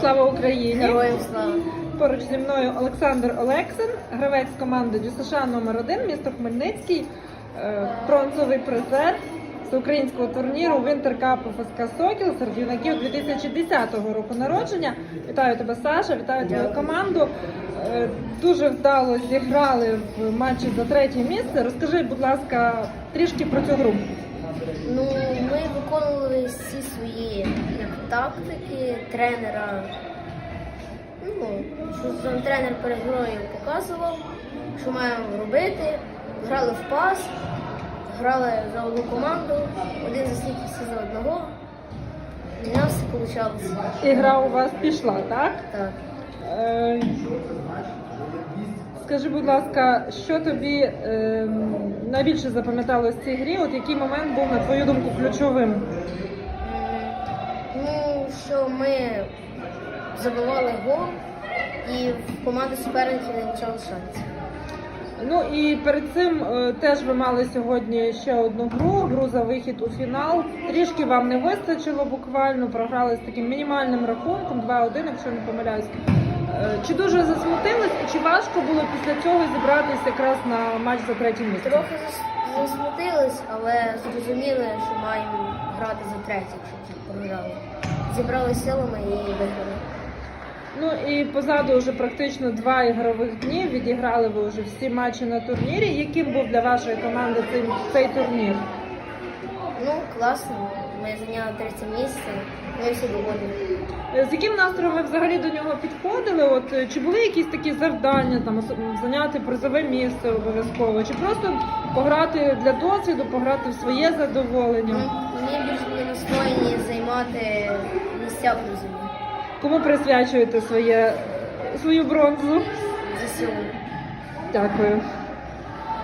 Слава Україні! Героям слава. Поруч зі мною Олександр Олексин, гравець команди ДЮСШ номер 1 місто Хмельницький, е, бронзовий призер всеукраїнського турніру Winter Cup ФСК Сокіл серед юнаків 2010 року народження. Вітаю тебе, Саша, вітаю твою команду. Е, Дуже вдало зіграли в матчі за третє місце. Розкажи, будь ласка, трішки про цю гру. Ну, ми виконували всі свої тактики тренера. Ну, що там тренер перед грою показував, що маємо робити. Грали в пас, грали за одну команду, один заслід всі за одного. І в нас все вийшло. І гра у вас пішла, так? Так. Е, Скажи, будь ласка, що тобі е, найбільше запам'яталось в цій грі? От який момент був, на твою думку, ключовим? Що ми забивали гол і в команди суперників не лишали шансів. Ну і перед цим е, теж ви мали сьогодні ще одну гру, гру за вихід у фінал. Трішки вам не вистачило буквально, програли з таким мінімальним рахунком 2-1, якщо не помиляюсь. Е, Чи дуже засмутились, і чи важко було після цього зібратися якраз на матч за третє місце? Трохи зас- засмутились, але зрозуміли, що маємо грати за третє, щоб програли. Зібрали силами і виграли. Ну і позаду вже практично два ігрових дні. Відіграли ви вже всі матчі на турнірі. Яким був для вашої команди цей, цей турнір? Ну, класно. Ми зайняли третє місце. Ми всі довольні. Е, З яким настроєм ви взагалі до нього підходили? От е, чи були якісь такі завдання, там зайняти призове місце обов'язково, чи просто пограти для досвіду, пограти в своє задоволення? Ми більш були настроєні займати місця у зимі Кому присвячуєте своє свою бронзу? за силу. Дякую.